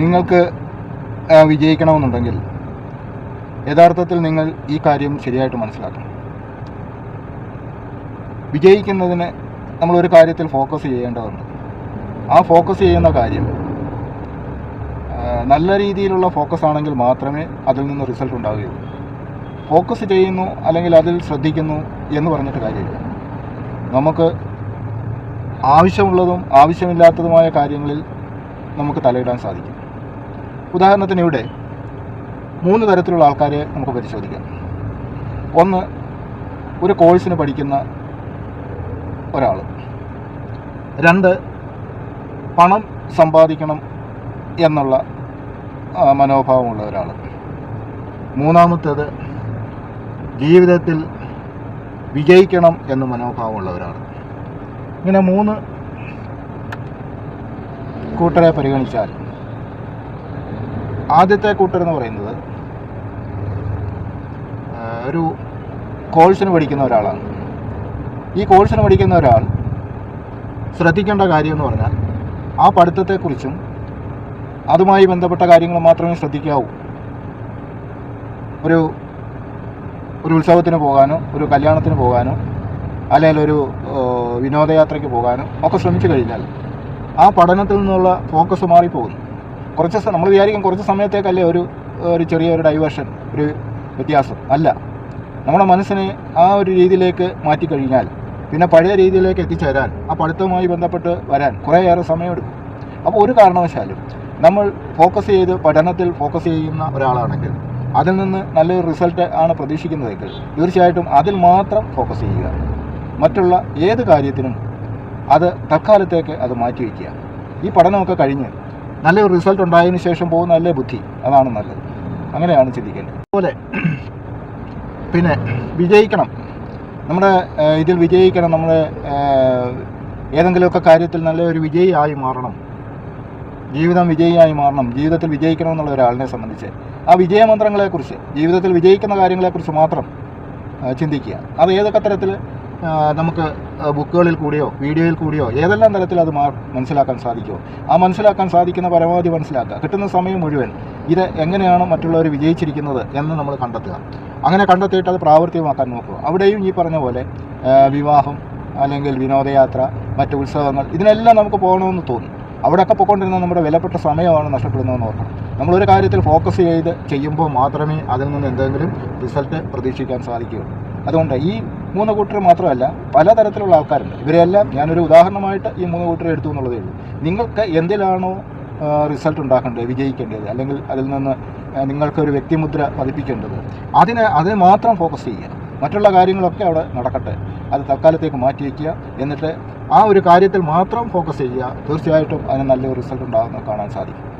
നിങ്ങൾക്ക് വിജയിക്കണമെന്നുണ്ടെങ്കിൽ യഥാർത്ഥത്തിൽ നിങ്ങൾ ഈ കാര്യം ശരിയായിട്ട് മനസ്സിലാക്കണം. വിജയിക്കുന്നതിന് നമ്മളൊരു കാര്യത്തിൽ ഫോക്കസ് ചെയ്യേണ്ടതുണ്ട്. ആ ഫോക്കസ് ചെയ്യുന്ന കാര്യം നല്ല രീതിയിലുള്ള ഫോക്കസ് ആണെങ്കിൽ മാത്രമേ അതിൽ നിന്ന് റിസൾട്ട് ഉണ്ടാവുകയുള്ളൂ. ഫോക്കസ് ചെയ്യുന്നു അല്ലെങ്കിൽ അതിൽ ശ്രദ്ധിക്കുന്നു എന്ന് പറഞ്ഞിട്ട് കാര്യമില്ല. നമുക്ക് ആവശ്യമുള്ളതും ആവശ്യമില്ലാത്തതുമായ കാര്യങ്ങളിൽ നമുക്ക് തലയിടാൻ സാധിക്കും. ഉദാഹരണത്തിന് ഇവിടെ മൂന്ന് തരത്തിലുള്ള ആൾക്കാരെ നമുക്ക് പരിശോധിക്കാം. ഒന്ന് ഒരു കോഴ്സിന് പഠിക്കുന്ന ഒരാൾ. രണ്ട് പണം സമ്പാദിക്കണം എന്നുള്ള മനോഭാവമുള്ള ഒരാൾ. മൂന്നാമത്തേത് ജീവിതത്തിൽ വിജയിക്കണം എന്ന മനോഭാവമുള്ള ഒരാൾ. ഇങ്ങനെ മൂന്ന് കൂട്ടരെ പരിഗണിച്ചാൽ. ആദ്യത്തെ കൂട്ടരെന്ന് പറയുന്നത് ഒരു കോഴ്സിന് പഠിക്കുന്ന ഒരാളാണ്. ഈ കോഴ്സിന് പഠിക്കുന്ന ഒരാൾ ശ്രദ്ധിക്കേണ്ട കാര്യം എന്ന് പറഞ്ഞാൽ ആ പഠിത്തത്തെക്കുറിച്ചും അതുമായി ബന്ധപ്പെട്ട കാര്യങ്ങൾ മാത്രമേ ശ്രദ്ധിക്കാവൂ. ഒരു ഒരു ഉത്സവത്തിന് പോകാനോ ഒരു കല്യാണത്തിന് പോകാനോ അല്ലെങ്കിൽ ഒരു വിനോദയാത്രയ്ക്ക് പോകാനോ ഒക്കെ ശ്രമിച്ചു കഴിഞ്ഞാൽ ആ പഠനത്തിൽ നിന്നുള്ള ഫോക്കസ് മാറിപ്പോകുന്നു. കുറച്ച് നമ്മൾ വിചാരിക്കും കുറച്ച് സമയത്തേക്കല്ലേ ഒരു ഒരു ചെറിയ ഒരു ഡൈവേർഷൻ ഒരു വ്യത്യാസം. അല്ല. നമ്മുടെ മനസ്സിനെ ആ ഒരു രീതിയിലേക്ക് മാറ്റിക്കഴിഞ്ഞാൽ പിന്നെ പഴയ രീതിയിലേക്ക് എത്തിച്ചേരാൻ ആ പഠിത്തവുമായി ബന്ധപ്പെട്ട് വരാൻ കുറേയേറെ സമയമെടുക്കും. അപ്പോൾ ഒരു കാരണവശാലും നമ്മൾ ഫോക്കസ് ചെയ്ത് പഠനത്തിൽ ഫോക്കസ് ചെയ്യുന്ന ഒരാളാണെങ്കിൽ അതിൽ നിന്ന് നല്ലൊരു റിസൾട്ട് ആണ് പ്രതീക്ഷിക്കുന്നതെങ്കിൽ തീർച്ചയായിട്ടും അതിൽ മാത്രം ഫോക്കസ് ചെയ്യുക. മറ്റുള്ള ഏത് കാര്യത്തിനും അത് തൽക്കാലത്തേക്ക് അത് മാറ്റിവെക്കുക ഈ പഠനമൊക്കെ കഴിഞ്ഞ് നല്ലൊരു റിസൾട്ട് ഉണ്ടായതിനു ശേഷം പോകുന്ന നല്ല ബുദ്ധി അതാണ് നല്ലത്. അങ്ങനെയാണ് ചിന്തിക്കേണ്ടത്. അതുപോലെ പിന്നെ വിജയിക്കണം. നമ്മുടെ ഇതിൽ വിജയിക്കണം നമ്മൾ ഏതെങ്കിലുമൊക്കെ കാര്യത്തിൽ നല്ലൊരു വിജയിയായി മാറണം. ജീവിതം വിജയിയായി മാറണം. ജീവിതത്തിൽ വിജയിക്കണം എന്നുള്ള ഒരാളിനെ സംബന്ധിച്ച്. ആ വിജയമന്ത്രങ്ങളെക്കുറിച്ച് ജീവിതത്തിൽ വിജയിക്കുന്ന കാര്യങ്ങളെക്കുറിച്ച് മാത്രം ചിന്തിക്കുക. അത് ഏതൊക്കെ തരത്തിൽ നമുക്ക് ബുക്കുകളിൽ കൂടിയോ വീഡിയോയിൽ കൂടിയോ ഏതെല്ലാം തരത്തിൽ അത് മനസ്സിലാക്കാൻ സാധിക്കുമോ ആ മനസ്സിലാക്കാൻ സാധിക്കുന്ന പരമാവധി മനസ്സിലാക്കുക. കിട്ടുന്ന സമയം മുഴുവൻ ഇത് എങ്ങനെയാണ് മറ്റുള്ളവർ വിജയിച്ചിരിക്കുന്നത് എന്ന് നമ്മൾ കണ്ടെത്തുക. അങ്ങനെ കണ്ടെത്തിയിട്ട് അത് പ്രാവർത്തികമാക്കാൻ നോക്കുക. അവിടെയും ഈ പറഞ്ഞ പോലെ വിവാഹം അല്ലെങ്കിൽ വിനോദയാത്ര മറ്റ് ഉത്സവങ്ങൾ ഇതിനെല്ലാം നമുക്ക് പോകണമെന്ന് തോന്നും. അവിടെയൊക്കെ പോയിക്കൊണ്ടിരുന്ന നമ്മുടെ വിലപ്പെട്ട സമയമാണ് നഷ്ടപ്പെടുന്നതെന്ന് ഓർക്കണം. നമ്മളൊരു കാര്യത്തിൽ ഫോക്കസ് ചെയ്ത് ചെയ്യുമ്പോൾ മാത്രമേ അതിൽ നിന്ന് എന്തെങ്കിലും റിസൾട്ട് പ്രതീക്ഷിക്കാൻ സാധിക്കുകയുള്ളൂ. അതുകൊണ്ട് ഈ മൂന്ന് കൂട്ടർ മാത്രമല്ല പലതരത്തിലുള്ള ആൾക്കാരുണ്ട്. ഇവരെല്ലാം ഞാനൊരു ഉദാഹരണമായിട്ട് ഈ മൂന്ന് കൂട്ടരെ എടുത്തു എന്നുള്ളതേ ഉള്ളൂ. നിങ്ങൾക്ക് എന്തിലാണോ റിസൾട്ട് ഉണ്ടാക്കേണ്ടത് വിജയിക്കേണ്ടത് അല്ലെങ്കിൽ അതിൽ നിന്ന് നിങ്ങൾക്ക് നിങ്ങൾക്കൊരു വ്യക്തിമുദ്ര പതിപ്പിക്കേണ്ടത് അതിന് അതിന് മാത്രം ഫോക്കസ് ചെയ്യുക. മറ്റുള്ള കാര്യങ്ങളൊക്കെ അവിടെ നടക്കട്ടെ. അത് തൽക്കാലത്തേക്ക് മാറ്റി വയ്ക്കുക. എന്നിട്ട് ആ ഒരു കാര്യത്തിൽ മാത്രം ഫോക്കസ് ചെയ്യുക. തീർച്ചയായിട്ടും അതിന് നല്ലൊരു റിസൾട്ട് ഉണ്ടാകുന്ന കാണാൻ സാധിക്കും.